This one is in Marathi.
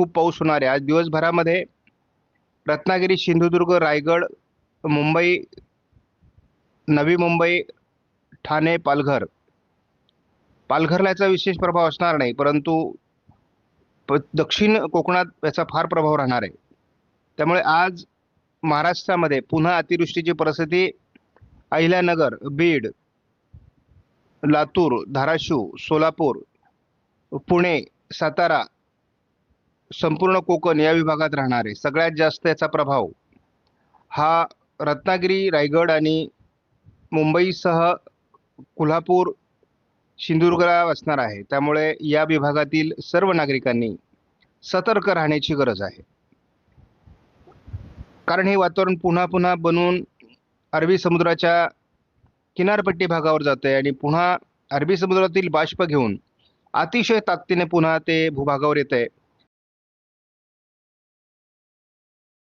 खूप पाऊस होणार आहे. आज दिवसभरामध्ये रत्नागिरी सिंधुदुर्ग रायगड मुंबई नवी मुंबई ठाणे पालघर. पालघरला याचा विशेष प्रभाव असणार नाही परंतु दक्षिण कोकणात याचा फार प्रभाव राहणार आहे. त्यामुळे आज महाराष्ट्रामध्ये पुन्हा अतिवृष्टीची परिस्थिती अहिल्यानगर बीड लातूर धाराशिव सोलापूर पुणे सातारा संपूर्ण कोकण या विभागात राहणार आहे. सगळ्यात जास्त याचा प्रभाव हा रत्नागिरी रायगड आणि मुंबईसह कोल्हापूर सिंधुदुर्गला असणार आहे. त्यामुळे या विभागातील सर्व नागरिकांनी सतर्क राहण्याची गरज आहे. कारण हे वातावरण पुन्हा पुन्हा बनून अरबी समुद्राच्या किनारपट्टी भागावर जात आहे आणि पुन्हा अरबी समुद्रातील बाष्प घेऊन अतिशय ताकदीने पुन्हा ते भूभागावर येत आहे